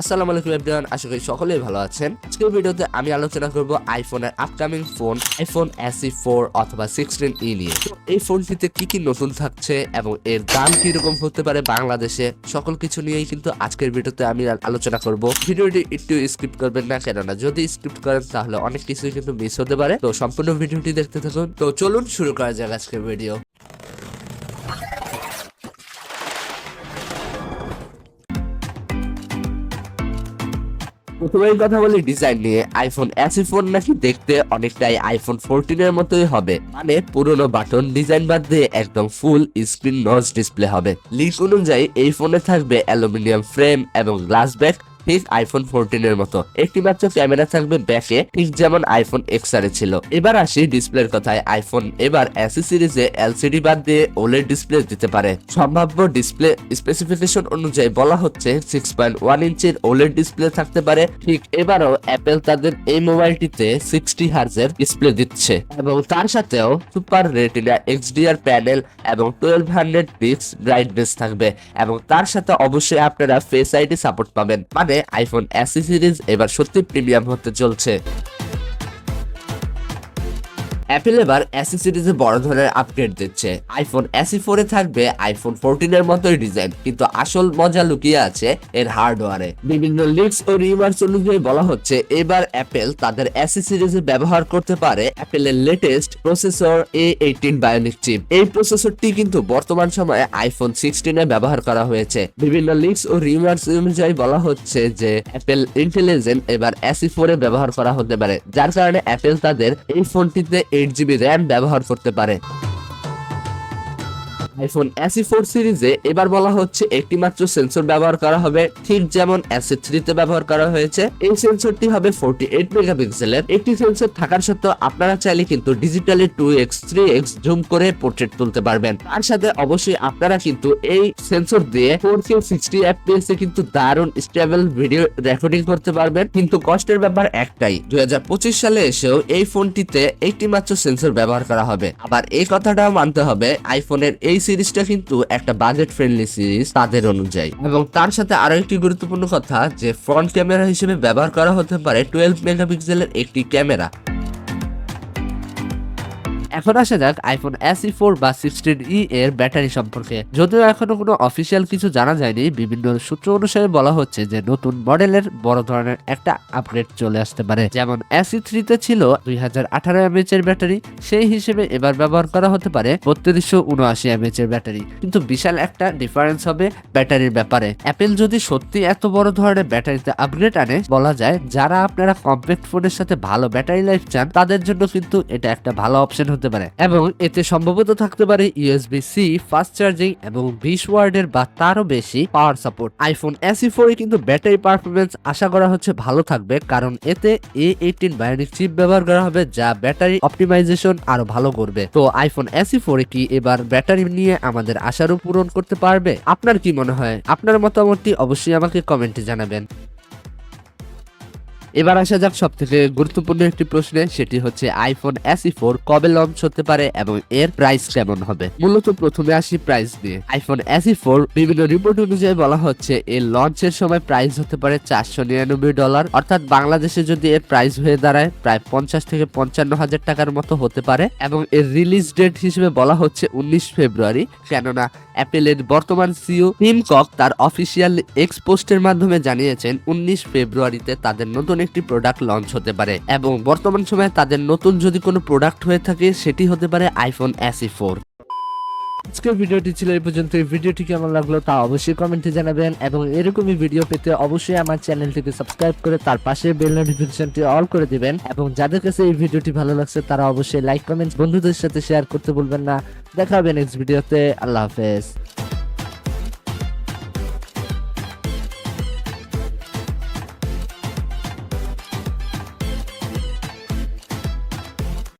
আসসালামু আলাইকুম এভরিওয়ান আশা করি সকলেই ভালো আছেন। আজকের ভিডিওতে আমি আলোচনা করব আইফোনের upcoming phone iPhone SE four অথবা সিক্সটিন ই নিয়ে। তো এই ফোনটিতে কি কি নতুন থাকছে এবং এর দাম কি রকম হতে পারে বাংলাদেশে, সকল কিছু নিয়েই কিন্তু আজকের ভিডিওতে আমি আলোচনা করব। ভিডিওটি একটু স্কিপ করবেন না, কেননা যদি স্কিপ করেন তাহলে অনেক কিছুই কিন্তু মিস হতে পারে। তো সম্পূর্ণ ভিডিওটি দেখতে থাকুন। তো চলুন শুরু করা যাক আজকের ভিডিও প্রথমেই কথা বলি ডিজাইন নিয়ে। আইফোন এসি ফোন নাকি দেখতে অনেকটাই আইফোন ফোরটিন এর মতোই হবে। মানে পুরনো বাটন ডিজাইন বাদ দিয়ে একদম ফুল স্ক্রিন নচ ডিসপ্লে হবে। লিক অনুযায়ী এই ফোনে থাকবে অ্যালুমিনিয়াম ফ্রেম এবং গ্লাস ব্যাক ঠিক আইফোন ফোরটিন এর মতো। একটি মাত্র ক্যামেরা থাকবে ব্যাকে ঠিক যেমন আইফোন এক্স আর ছিল। এবার আসি ডিসপ্লের কথায়। আইফোন এবার এসি সিরিজে এলসিডি বাদ দিয়ে ওলেড ডিসপ্লে দিতে পারে। সম্ভাব্য ডিসপ্লে স্পেসিফিকেশন অনুযায়ী বলা হচ্ছে সিক্স পয়েন্ট ওয়ান ইঞ্চির ওলেড ডিসপ্লে থাকতে পারে। ঠিক এবারও অ্যাপেল তাদের এই মোবাইলটিতে সিক্সটি হার্জের ডিসপ্লে দিচ্ছে। এবং তার সাথেও সুপার রেটিনা এক্সডিআর প্যানেল এবং টুয়েলভ হান্ড্রেড পিক্স ব্রাইটনেস থাকবে। এবং তার সাথে অবশ্যই আপনারা ফেস আইডি সাপোর্ট পাবেন। মানে আইফোন এসি সিরিজ এবার সত্যি প্রিমিয়াম হতে চলছে। অ্যাপেল এবার এসি সিরিজে বড় ধরনের আপগ্রেড দিচ্ছে। আইফোন এসি ফোরে থাকবে আইফোন ফোরটিন এর মতোই ডিজাইন কিন্তু আসল মজা লুকিয়ে আছে এর হার্ডওয়্যারে বিভিন্ন লিক্স ও রিমার্স অনুযায়ী বলা হচ্ছে, এবার অ্যাপেল তাদের এসি সিরিজে ব্যবহার করতে পারে অ্যাপেলের latest processor A eighteen Bionic chip এই প্রসেসরটি কিন্তু বর্তমান সময়ে আইফোন সিক্সটিনে ব্যবহার করা হয়েছে। বিভিন্ন লিক্স ও রিমার্স অনুযায়ী বলা হচ্ছে যে অ্যাপেল ইন্টেলিজেন্ট এবার এসি ফোরে ব্যবহার করা হতে পারে। যার কারণে অ্যাপেল তাদের এই ফোনটিতে এইট জিবি র্যাম ব্যবহার করতে পারে। আইফোন এসি ফোর সিরিজে এবার বলা হচ্ছে একটি মাত্র সেন্সর ব্যবহার করা হবে। ঠিক যেমন এসি থ্রিতে ব্যবহার করা হয়েছে। এই সেন্সরটি হবে ফোরটি এইট মেগাপিক্সেলের একটি সেন্সর থাকার সত্ত্বেও আপনারা চাইলে কিন্তু digitally two x three x zoom করে পোর্ট্রেট তুলতে পারবেন। তার সাথে অবশ্যই আপনারা কিন্তু এই সেন্সর দিয়ে ফোর কে সিক্সটি এফপিএস এ কিন্তু দারুণ স্টেবল ভিডিও রেকর্ডিং করতে পারবেন। কিন্তু কষ্টের ব্যাপার একটাই, দুই হাজার পঁচিশ সালে এসেও এই ফোনটিতে একটি মাত্র সেন্সর ব্যবহার করা হবে। আবার এই কথাটাও মানতে হবে আইফোনের এই সিরিজটা কিন্তু একটা বাজেট ফ্রেন্ডলি সিরিজ তাদের অনুযায়ী। এবং তার সাথে আরও একটি গুরুত্বপূর্ণ কথা যে ফ্রন্ট ক্যামেরা হিসেবে ব্যবহার করা হতে পারে টুয়েলভ মেগাপিক্সেলের একটি ক্যামেরা। এখন আসা যাক আইফোন এসি ফোর বা সিক্সটিন ই এর ব্যাটারি সম্পর্কে। যদিও এখনও কোনো অফিসিয়াল কিছু জানা যায়নি, বিভিন্ন সূত্র অনুসারে বলা হচ্ছে যে নতুন মডেলের বড় ধরনের একটা আপগ্রেড চলে আসতে পারে। যেমন এসি থ্রিতে ছিল দুই হাজার আঠারো এমএচ এর ব্যাটারি, সেই হিসেবে এবার ব্যবহার করা হতে পারে বত্রিশশো উনআশি এমএচ এর ব্যাটারি। কিন্তু বিশাল একটা ডিফারেন্স হবে ব্যাটারির ব্যাপারে। অ্যাপেল যদি সত্যি এত বড় ধরনের ব্যাটারিতে আপগ্রেড আনে, বলা যায়, যারা আপনারা কম্প্যাক্ট ফোনের সাথে ভালো ব্যাটারি লাইফ চান, তাদের জন্য কিন্তু এটা একটা ভালো অপশন হতে পারে এবং এতে সম্ভবত থাকতে পারে ইউএসবি সি ফাস্ট চার্জিং এবং বিশ ওয়ার্ডের বা তারও বেশি পাওয়ার সাপোর্ট আইফোন এসি ফোরে কিন্তু ব্যাটারি পারফরমেন্স আশা করা হচ্ছে ভালো থাকবে, কারণ এতে এ এইটিন বায়োনিক চিপ ব্যবহার করা হবে যা ব্যাটারি অপটিমাইজেশন আরও ভালো করবে। তো আইফোন এসি ফোরে কি এবার ব্যাটারি নিয়ে আমাদের আশারও পূরণ করতে পারবে? আপনার কি মনে হয়? আপনার মতামতটি অবশ্যই আমাকে কমেন্টে জানাবেন। এবার আসা যাক সব থেকে গুরুত্বপূর্ণ একটি প্রশ্নে, সেটি হচ্ছে আইফোন এসি ফোর কবে লঞ্চ হতে পারে এবং এর প্রাইস কেমন হবে? মূলত প্রথমে আসি প্রাইস দিয়ে আইফোন এসি ফোর বিভিন্ন রিপোর্ট অনুযায়ী বলা হচ্ছে, এর লঞ্চের সময় প্রাইস হতে পারে চারশো নিরানব্বই ডলার অর্থাৎ বাংলাদেশে যদি এর প্রাইস হয়ে দাঁড়ায়, প্রায় পঞ্চাশ থেকে পঞ্চান্ন হাজার টাকার মতো হতে পারে এবং এর রিলিজ ডেট হিসেবে বলা হচ্ছে উনিশ ফেব্রুয়ারি, কেননা অ্যাপেলের বর্তমান সিও টিম কক তার অফিসিয়াল এক্স পোস্টের মাধ্যমে জানিয়েছেন, উনিশ ফেব্রুয়ারিতে তাদের নতুন একটি প্রোডাক্ট লঞ্চ হতে পারে এবং বর্তমান সময়ে তাদের নতুন যদি কোনো প্রোডাক্ট হয়ে থাকে, সেটি হতে পারে আইফোন এসি ফোর আজকের ভিডিওটি ছিল এই পর্যন্ত। এই ভিডিওটি কেমন লাগল তা অবশ্যই কমেন্টে জানাবেন এবং এরকমই ভিডিও পেতে অবশ্যই আমার চ্যানেলটিকে সাবস্ক্রাইব করে তার পাশে বেল নোটিফিকেশনটি অল করে দিবেন এবং যাদের কাছে এই ভিডিওটি ভালো লাগছে, তারা অবশ্যই লাইক কমেন্ট বন্ধুদের সাথে শেয়ার করতে ভুলবেন না। দেখা হবে নেক্সট ভিডিওতে আল্লাহ হাফেজ।